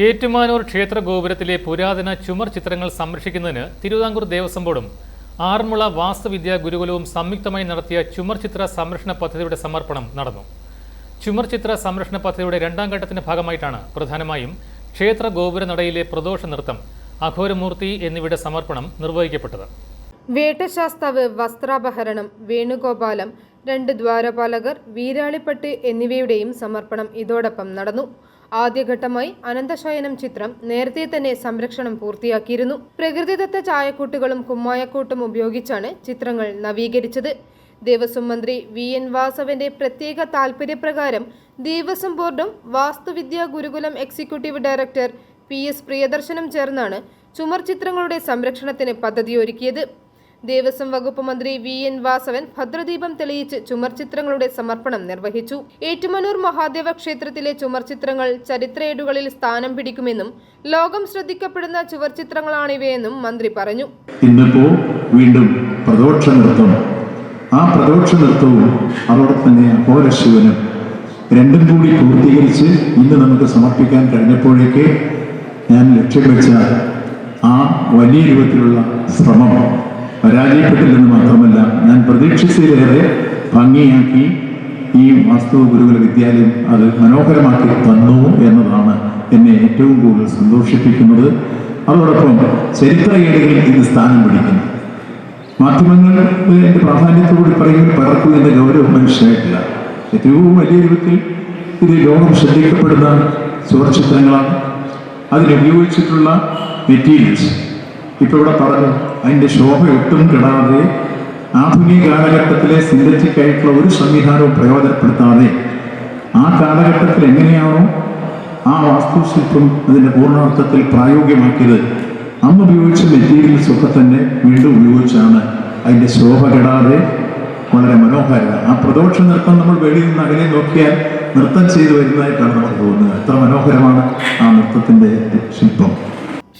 ഏറ്റുമാനൂർ ക്ഷേത്ര ഗോപുരത്തിലെ പുരാതന ചുമർ ചിത്രങ്ങൾ സംരക്ഷിക്കുന്നതിന് തിരുവിതാംകൂർ ദേവസ്വം ബോർഡും ആറന്മുള വാസ്തുവിദ്യാ ഗുരുകുലവും സംയുക്തമായി നടത്തിയ ചുമർ ചിത്ര സംരക്ഷണ പദ്ധതിയുടെ സമർപ്പണം നടന്നു. ചുമർ ചിത്ര സംരക്ഷണ പദ്ധതിയുടെ രണ്ടാം ഘട്ടത്തിന്റെ ഭാഗമായിട്ടാണ് പ്രധാനമായും ക്ഷേത്ര ഗോപുര നടയിലെ പ്രദോഷ നൃത്തം അഘോരമൂർത്തി എന്നിവയുടെ സമർപ്പണം നിർവഹിക്കപ്പെട്ടത്. വേട്ടശാസ്താവ് വസ്ത്രാപഹരണം വേണുഗോപാലം രണ്ട് ദ്വാരപാലകർ വീരാളിപ്പട്ട് എന്നിവയുടെയും സമർപ്പണം ഇതോടൊപ്പം നടന്നു. ആദ്യഘട്ടമായി അനന്തശയനം ചിത്രം നേരത്തെ തന്നെ സംരക്ഷണം പൂർത്തിയാക്കിയിരുന്നു. പ്രകൃതിദത്ത ചായക്കൂട്ടുകളും കുമ്മായക്കൂട്ടും ഉപയോഗിച്ചാണ് ചിത്രങ്ങൾ നവീകരിച്ചത്. ദേവസ്വം മന്ത്രി വി. എൻ. വാസവന്റെ പ്രത്യേക താൽപര്യപ്രകാരം ദേവസ്വം ബോർഡും Vastuvidya Gurukulam executive director P. S. പ്രിയദർശനും ചേർന്നാണ് ചുമർ ചിത്രങ്ങളുടെ സംരക്ഷണത്തിന് പദ്ധതിയൊരുക്കിയത്. ദേവസ്വം വകുപ്പ് മന്ത്രി വി എൻ വാസവൻ ഭദ്രദീപം തെളിയിച്ച് ചുമർചിത്രങ്ങളുടെ സമർപ്പണം നിർവഹിച്ചു. ഏറ്റുമാനൂർ മഹാദേവ ക്ഷേത്രത്തിലെ ചുമർ ചിത്രങ്ങൾ ചരിത്രേടുകളിൽ സ്ഥാനം പിടിക്കുമെന്നും ലോകം ശ്രദ്ധിക്കപ്പെടുന്ന ചുവർ ചിത്രങ്ങളാണിവയെന്നും മന്ത്രി പറഞ്ഞു. ഇന്നിപ്പോ വീണ്ടും പ്രദോക്ഷ നൃത്തം. ആ പ്രദോക്ഷ നൃത്തവും അതോടൊപ്പം തന്നെ അഘോരശിവനും രണ്ടും കൂടി പൂർത്തീകരിച്ച് ഇന്ന് നമുക്ക് സമർപ്പിക്കാൻ കഴിഞ്ഞപ്പോഴേക്ക് ഞാൻ ലക്ഷ്യം വെച്ച ആ വലിയ രൂപത്തിലുള്ള ശ്രമം പരാജയപ്പെട്ടില്ലെന്ന് മാത്രമല്ല ഞാൻ പ്രതീക്ഷിച്ചതിലേറെ ഭംഗിയാക്കി ഈ വാസ്തു ഗുരുകുല വിദ്യാലയം അത് മനോഹരമാക്കി തന്നു എന്നതാണ് എന്നെ ഏറ്റവും കൂടുതൽ സന്തോഷിപ്പിക്കുന്നത്. അതോടൊപ്പം ചരിത്ര ഏടുകളിൽ ഇത് സ്ഥാനം പിടിക്കുന്നു. മാധ്യമങ്ങൾ എന്റെ പ്രാധാന്യത്തോടുകൂടി പറയും പലർക്കും എന്ന ഗൗരവം മനസ്സിലായിട്ടില്ല ഏറ്റവും വലിയ രൂപത്തിൽ ഇത് ലോകം ശ്രദ്ധിക്കപ്പെടുന്ന സുരക്ഷിത്രങ്ങളാണ് അതിനുപയോഗിച്ചിട്ടുള്ള മെറ്റീരിയൽസ്. ഇപ്പോൾ ഇവിടെ പറഞ്ഞു അതിന്റെ ശോഭ ഒട്ടും കെടാതെ ആധുനിക കാലഘട്ടത്തിലെ സിന്തറ്റിക് ആയിട്ടുള്ള ഒരു സംവിധാനവും പ്രയോജനപ്പെടുത്താതെ ആ കാലഘട്ടത്തിൽ എങ്ങനെയാണോ ആ വാസ്തുശില്പം അതിന്റെ പൂർണാർത്ഥത്തിൽ പ്രായോഗികമാക്കിയത് അന്ന് ഉപയോഗിച്ച മെറ്റീരിയൽസ് ഒക്കെ തന്നെ വീണ്ടും ഉപയോഗിച്ചാണ് അതിന്റെ ശോഭ കെടാതെ വളരെ മനോഹരത. ആ പ്രദോഷ നൃത്തം നമ്മൾ വെളിയിൽ നിന്ന് അകലെ നോക്കിയാൽ നൃത്തം ചെയ്തു വരുന്നതായിട്ടാണ് നമുക്ക് തോന്നുന്നത്. എത്ര മനോഹരമാണ് ആ നൃത്തത്തിന്റെ ശില്പം.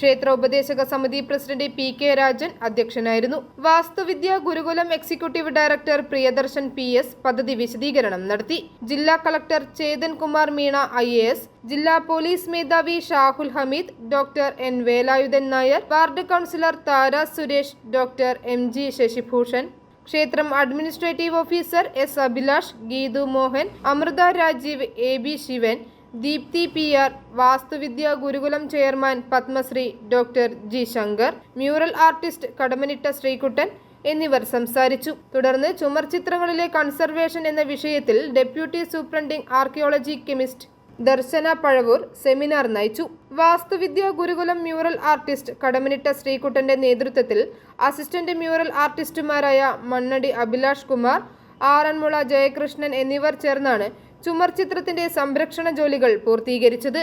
ക്ഷേത്ര ഉപദേശക സമിതി പ്രസിഡന്റ് പി കെ രാജൻ അധ്യക്ഷനായിരുന്നു. Vastuvidya Gurukulam executive director Priyadarshan P S പദ്ധതി വിശദീകരണം നടത്തി. ജില്ലാ collector Chetan Kumar Meena I A S ജില്ലാ പോലീസ് മേധാവി Shahul Hameed doctor N Velayudhan Nair ward councillor Thara Suresh doctor M G Sasibhushan ക്ഷേത്രം administrative officer S Abhilash Geethu Mohan Amritha Rajeev A B Sivan Deepthi P R Vastuvidya Gurukulam chairman Padmashri doctor G Shankar mural artist Kadammanitta Sreekuttan എന്നിവർ സംസാരിച്ചു. തുടർന്ന് ചുമർ ചിത്രങ്ങളിലെ conservation എന്ന വിഷയത്തിൽ deputy superintending archaeology chemist Darshana Pazhavoor seminar നയിച്ചു. Vastuvidya Gurukulam mural artist Kadammanitta ശ്രീകുട്ടന്റെ നേതൃത്വത്തിൽ അസിസ്റ്റന്റ് മ്യൂറൽ ആർട്ടിസ്റ്റുമാരായ മണ്ണടി അഭിലാഷ് കുമാർ ആറന്മുള ജയകൃഷ്ണൻ എന്നിവർ ചേർന്നാണ് ചുമർ ചിത്രത്തിന്റെ സംരക്ഷണ ജോലികൾ പൂർത്തീകരിച്ചത്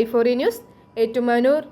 ഐഫോറി ന്യൂസ് ഏറ്റുമാനൂർ.